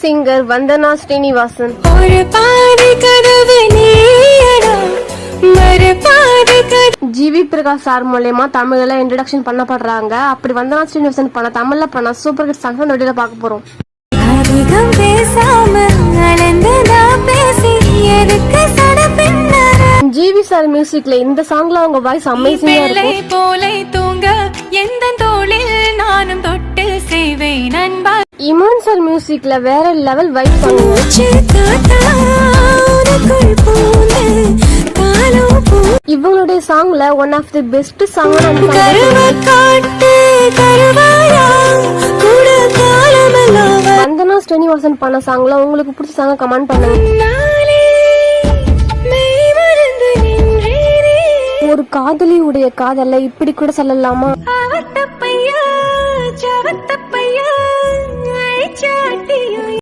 Singer Vandana Srinivasan. GV Prakash sir மூலயமா தமிழ்ல introduction பண்ணப்படுறாங்க. அப்படி வந்தனா ஸ்ரீனிவாசன் பண்ண தமிழ்ல பண்ண சூப்பர் ஹிட் சாங்ஸ் நொடியில பார்க்க போறோம். ஜிவி சார் மியூசிக்ல இந்த சாங்ல அவங்க வாய்ஸ் அமேசிங்கா இருக்கும். இமான் சார் மியூசிக்ல வேற லெவல் வைப் சாங் இவங்களுடைய சாங்ல one of the best song Vandana Srinivasan பண்ண சாங்ல உங்களுக்கு பிடிச்ச சாங்க கமெண்ட் பண்ணுங்க. ஒரு காதலியுடைய காதலை காதல்ல இப்படி கூட சொல்லலாமா?